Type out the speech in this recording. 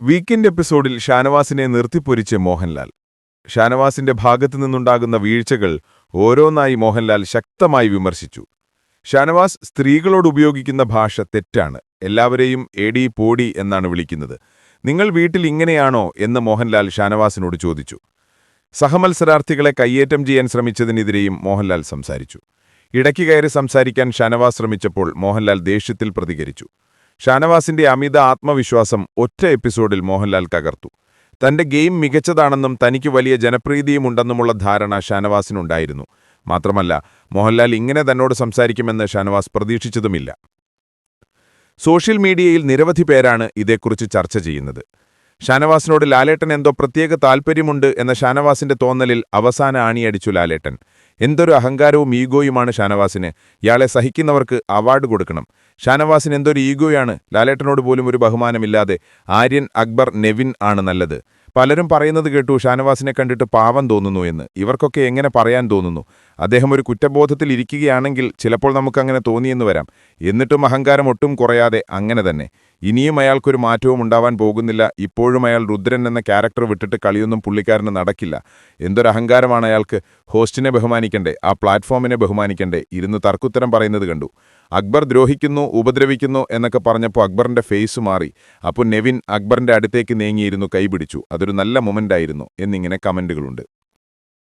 Weekend എപ്പിസോഡിൽ ഷാനവാസിനെ നിർത്തിപ്പൊരിച്ച് മോഹൻലാൽ. ഷാനവാസിന്റെ ഭാഗത്തു നിന്നുണ്ടാകുന്ന വീഴ്ചകൾ ഓരോന്നായി മോഹൻലാൽ ശക്തമായി വിമർശിച്ചു. ഷാനവാസ് സ്ത്രീകളോട് ഉപയോഗിക്കുന്ന ഭാഷ തെറ്റാണ്. എല്ലാവരെയും എടി പോടി എന്നാണ് വിളിക്കുന്നത്. നിങ്ങൾ വീട്ടിൽ ഇങ്ങനെയാണോ എന്ന് മോഹൻലാൽ ഷാനവാസിനോട് ചോദിച്ചു. സഹമത്സരാർത്ഥികളെ കയ്യേറ്റം ചെയ്യാൻ ശ്രമിച്ചതിനെതിരെയും മോഹൻലാൽ സംസാരിച്ചു. ഇടയ്ക്ക് കയറി സംസാരിക്കാൻ ഷാനവാസ് ശ്രമിച്ചപ്പോൾ മോഹൻലാൽ ദേഷ്യത്തിൽ പ്രതികരിച്ചു. ഷാനവാസിന്റെ അമിത ആത്മവിശ്വാസം ഒറ്റ എപ്പിസോഡിൽ മോഹൻലാൽ തകർത്തു. തന്റെ ഗെയിം മികച്ചതാണെന്നും തനിക്ക് വലിയ ജനപ്രീതിയുമുണ്ടെന്നുമുള്ള ധാരണ ഷാനവാസിനുണ്ടായിരുന്നു. മാത്രമല്ല മോഹൻലാൽ ഇങ്ങനെ തന്നോട് സംസാരിക്കുമെന്ന് ഷാനവാസ് പ്രതീക്ഷിച്ചതുമില്ല. സോഷ്യൽ മീഡിയയിൽ നിരവധി പേരാണ് ഇതേക്കുറിച്ച് ചർച്ച ചെയ്യുന്നത്. ഷാനവാസിനോട് ലാലേട്ടൻ എന്തോ പ്രത്യേക താൽപ്പര്യമുണ്ട് എന്ന ഷാനവാസിന്റെ തോന്നലിൽ അവസാന ആണിയടിച്ചു ലാലേട്ടൻ. എന്തൊരു അഹങ്കാരവും ഈഗോയുമാണ് ഷാനവാസിന്. ഇയാളെ സഹിക്കുന്നവർക്ക് അവാർഡ് കൊടുക്കണം. ഷാനവാസിന് എന്തൊരു ഈഗോയാണ്? ലാലേട്ടനോട് പോലും ഒരു ബഹുമാനമില്ലാതെ ആര്യൻ അക്ബർ നെവിൻ ആണ് നല്ലത്. പലരും പറയുന്നത് കേട്ടു ഷാനവാസിനെ കണ്ടിട്ട് പാവം തോന്നുന്നു എന്ന്. ഇവർക്കൊക്കെ എങ്ങനെ പറയാൻ തോന്നുന്നു? അദ്ദേഹം ഒരു കുറ്റബോധത്തിൽ ഇരിക്കുകയാണെങ്കിൽ ചിലപ്പോൾ നമുക്കങ്ങനെ തോന്നിയെന്ന് വരാം. എന്നിട്ടും അഹങ്കാരം ഒട്ടും കുറയാതെ അങ്ങനെ തന്നെ. ഇനിയും അയാൾക്കൊരു മാറ്റവും ഉണ്ടാവാൻ പോകുന്നില്ല. ഇപ്പോഴും അയാൾ രുദ്രൻ എന്ന ക്യാരക്ടർ വിട്ടിട്ട് കളിയൊന്നും പുള്ളിക്കാരന് നടക്കില്ല. എന്തൊരു അഹങ്കാരമാണ് അയാൾക്ക്. ഹോസ്റ്റിനെ ബഹുമാനിക്കണ്ടേ ആ പ്ലാറ്റ്ഫോമിനെ ബഹുമാനിക്കണ്ടേ? ഇരുന്ന് തർക്കുത്തരം പറയുന്നത് കണ്ടു. അക്ബർ ദ്രോഹിക്കുന്നു ഉപദ്രവിക്കുന്നു എന്നൊക്കെ പറഞ്ഞപ്പോൾ അക്ബറിന്റെ ഫേസ് മാറി. അപ്പോൾ നെവിൻ അക്ബറിന്റെ അടുത്തേക്ക് നീങ്ങിയിരുന്നു കൈപിടിച്ചു. അതൊരു നല്ല മൊമെന്റായിരുന്നു എന്നിങ്ങനെ കമന്റുകളുണ്ട്